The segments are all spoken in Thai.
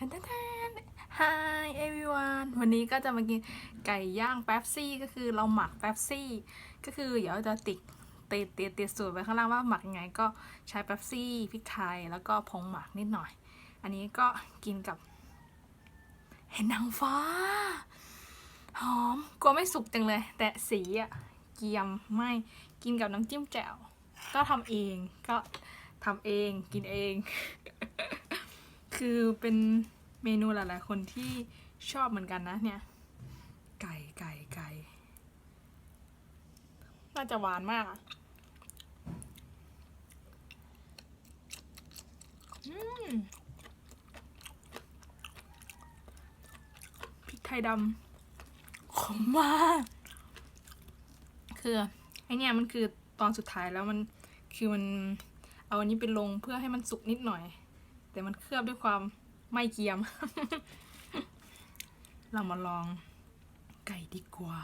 ทันทันทัน Hi everyone วันนี้ก็จะมากินไก่ย่างแป๊บซี่ก็คือเราหมักแป๊บซี่ ก็คือเดี๋ยวจะติดติดติดติดสูตรไว้ข้างล่างว่าหมักยังไงก็ใช้แป๊บซี่พริกไทยแล้วก็ผงหมักนิดหน่อย อันนี้ก็กินกับ เห็นนางฟ้า หอมกลัวไม่สุกจังเลย แต่สีอะเกียมไม่กินกับน้ำจิ้มแจ่วก็ทำเองก็ทำเองกินเอง คือเป็นเมนูหลายๆ คนที่ชอบเหมือนกันนะเนี่ย ไก่ไก่ไก่น่าจะหวานมากอะอืมพริกไทยดำขมมาก คือไอเนี่ยมันคือตอนสุดท้ายแล้วมันคือมันเอาอันนี้ไปลงเพื่อให้มันสุกนิดหน่อย แต่มันเคลือบด้วยความไม่เกรียม เรามาลองไก่ดีกว่า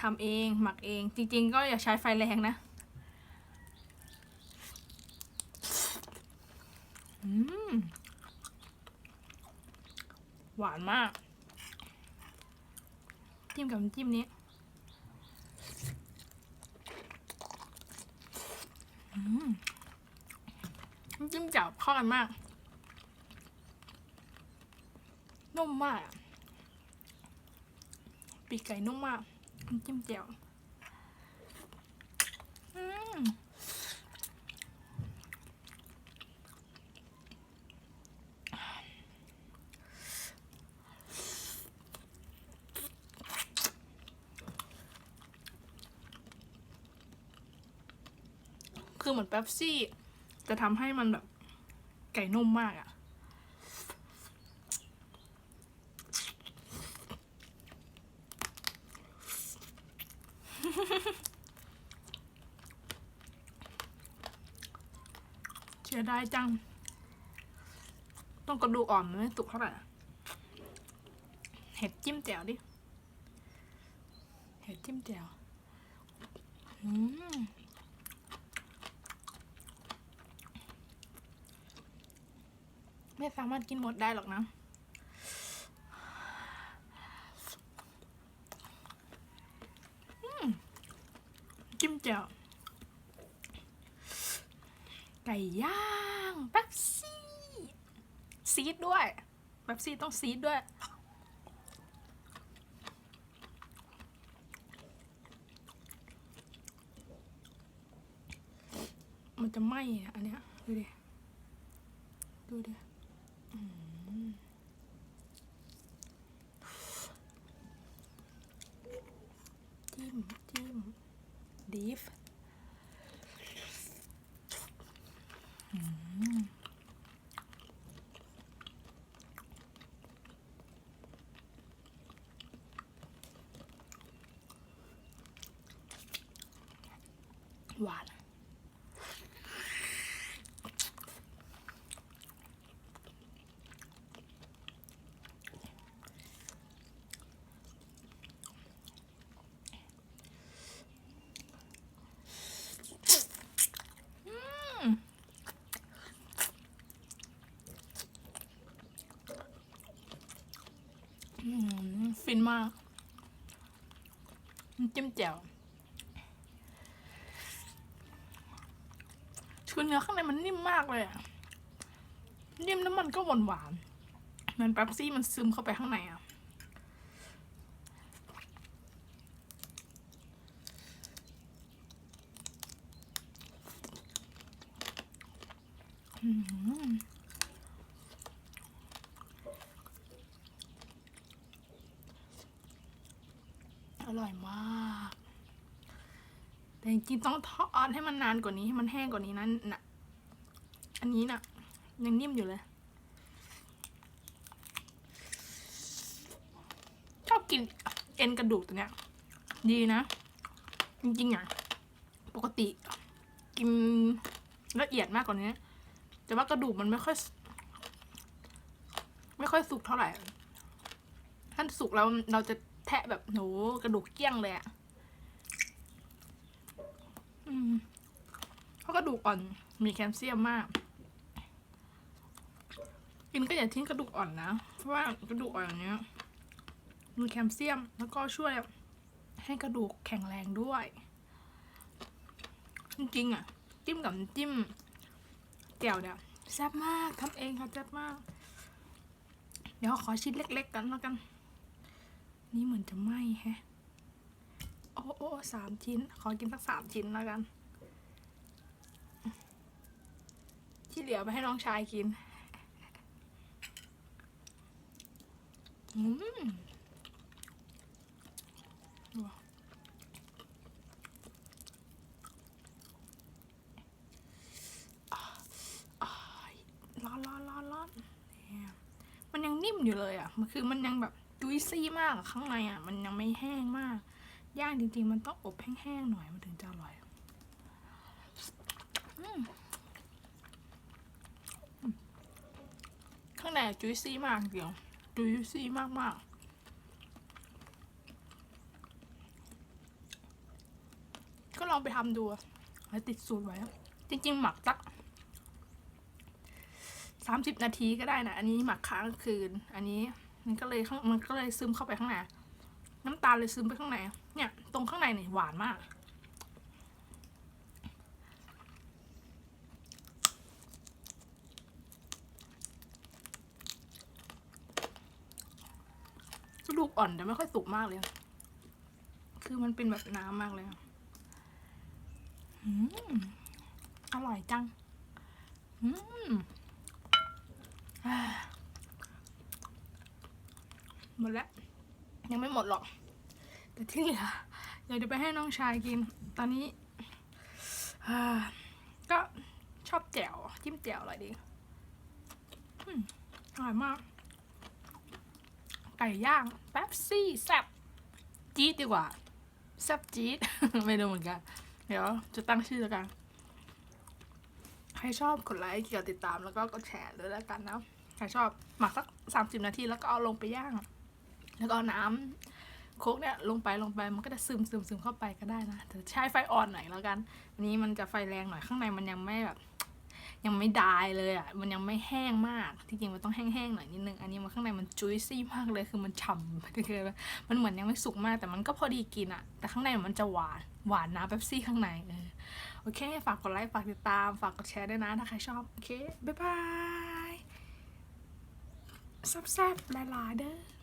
ทำเองหมักเอง จริง ๆ ก็อย่าใช้ไฟแรงนะหวานมาก จิ้มกับน้ำจิ้มนี้ อืมน้ำ จิ้มจับเข้ากันมาก นุ่มมาก ปีกไก่นุ่มมากน้ำจิ้มแจ่วคือเหมือนแป๊บซี่ จะทำให้มันแบบไก่นุ่มมากอะเสียดายจัง ต้องกระดูกอ่อนมันไม่สุกเท่าไหร่เห็ดจิ้มแจ่วดิ เห็ดจิ้มแจ่วอืม ไม่สามารถกินหมดได้หรอกนะ จิ้มแจ่วไก่ย่างแป๊บซี่ซีดด้วยแป๊บซี่ต้องซีดด้วยมันจะไหม้อะอันเนี้ยดูดิ ดูดิ จิ้มจิ้มดีฟอืมวาน อืมฟินมากน้ำ จิ้มแจ่วคือเนื้อข้างในมันนิ่มมากเลยอะนิ่มแล้วมันก็หวานหวานเหมือนแป๊บซี่มันซึมเข้าไปข้างในอะอืมร่อยมาก แต่จริงๆต้องทอดให้มันนานกว่านี้ให้มันแห้งกว่านี้นั้นนะอันนี้น่ะ ยังนิ่มอยู่เลยชอบกินเอ็นกระดูกตัวเนี้ย ดีนะ จริงๆอะปกติ กินละเอียดมากกว่านี้ แต่ว่ากระดูกมันไม่ค่อย ไม่ค่อยสุกเท่าไหร่ถ้าสุกแล้วเราจะแทะแบบโหกระดูกเกี้ยงเลยอะอืมเพราะกระ ดูกอ่อนมีแคลเซียมมาก กินก็อย่าทิ้งกระดูกอ่อนนะ เพราะว่ากระดูกอ่อนอย่างเนี้ยมีแคลเซียมแล้วก็ช่วยให้กระดูกแข็งแรงด้วย จริงๆอะ จิ้มกับจิ้มแจ่วเนี่ยแซ่บมากทำเองค่ะแซ่บมาก เดี๋ยวขอชิ้นเล็ก ๆ กันแล้วกัน นี่เหมือนจะไหม้แฮะ โอ้โอ้สามชิ้น ขอกินสักสามชิ้นแล้วกัน เหลือไปให้น้องชายกินอืมร้อนร้อนร้อนร้อนมันยังนิ่มอยู่เลยอะ มันคือมันยังแบบจุยซี่มากข้างในอะ มันยังไม่แห้งมาก ย่างจริง ๆ มันต้องอบแห้งๆหน่อยมันถึงจะอร่อย อืม ข้างในจุยซี่มากเดียวจุยซี่มากมากก็ลองไปทำดูแล้วติดสูตรไว้ จริง ๆ หมักสักสามสิบนาทีก็ได้นะ อันนี้หมักค้างคืน อันนี้มันก็เลยมันก็เลยซึมเข้าไปข้างในน้ำตาลเลยซึมไปข้างในเนี่ย ตรงข้างในเนี่ยหวานมาก กระดูกอ่อนแต่ไม่ค่อยสุกมากเลย คือมันเป็นแบบน้ำมากเลยอร่อยจังหมดแล้ว ยังไม่หมดหรอก แต่ที่เหลือเดี๋ยวจะไปให้น้องชายกิน ตอนนี้ก็ชอบแจ่วจิ้มแจ่วอร่อยดีอร่อยมาก ไก่ย่างแป๊บซี่แซบจี๊ดดีกว่าแซบจี๊ด ไม่รู้เหมือนกัน เดี๋ยวจะตั้งชื่อแล้วกัน ใครชอบกดไลค์กดติดตามแล้วก็กดแชร์ด้วยแล้วกันนะใครชอบหมักสักสามสิบนาทีแล้วก็เอาลงไปย่าง แล้วก็น้ำโคกเนี่ยลงไปลงไปมันก็จะซึมซึมซึมเข้าไปก็ได้นะแต่ใช้ไฟอ่อนหน่อยแล้วกันอันนี้มันจะไฟแรงหน่อยข้างในมันยังไม่แบบ ยังไม่ดายเลยอะมันยังไม่แห้งมาก ที่จริงมันต้องแห้งๆหน่อยนิดนึงอันนี้มันข้างในมันจุ้ยซี่มากเลยคือมันฉ่ำคือมันเหมือนยังไม่สุกมากแต่มันก็พอดีกินอะ แต่ข้างในมันจะหวานหวานนะเป๊ปซี่ข้างในเออโอเค ฝากกดไลค์ฝากติดตาม ฝากกดแชร์ด้วยนะถ้าใครชอบโอเคบ๊ายบายซ่บๆหลายๆเด้อ